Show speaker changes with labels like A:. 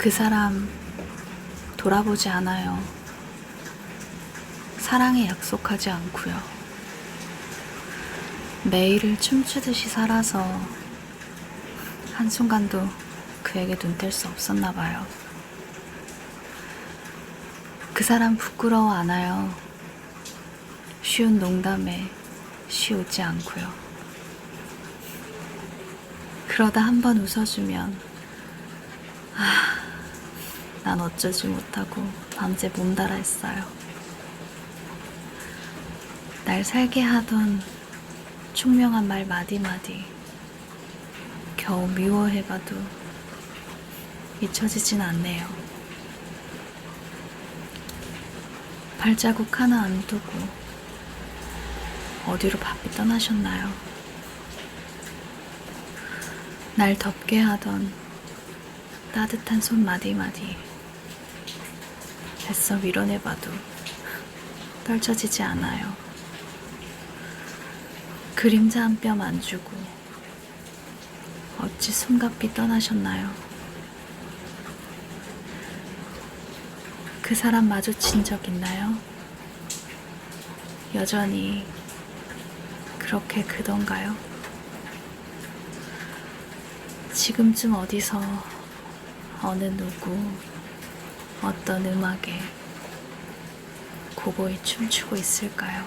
A: 그 사람 돌아보지 않아요. 사랑에 약속하지 않고요. 매일을 춤추듯이 살아서 한순간도 그에게 눈 뗄 수 없었나 봐요. 그 사람 부끄러워 안아요. 쉬운 농담에 쉬우지 않고요. 그러다 한번 웃어주면 아, 난 어쩌지 못하고 밤새 몸달아 했어요. 날 살게 하던 총명한 말 마디마디 겨우 미워해봐도 잊혀지진 않네요. 발자국 하나 안 두고 어디로 바삐 떠나셨나요? 날 덥게 하던 따뜻한 손 마디마디 애써 밀어내봐도 떨쳐지지 않아요. 그림자 한 뼘 안 주고 어찌 숨가삐 떠나셨나요? 그 사람 마주친 적 있나요? 여전히 그렇게 그던가요? 지금쯤 어디서 어느 누구 어떤 음악에 고고히 춤추고 있을까요?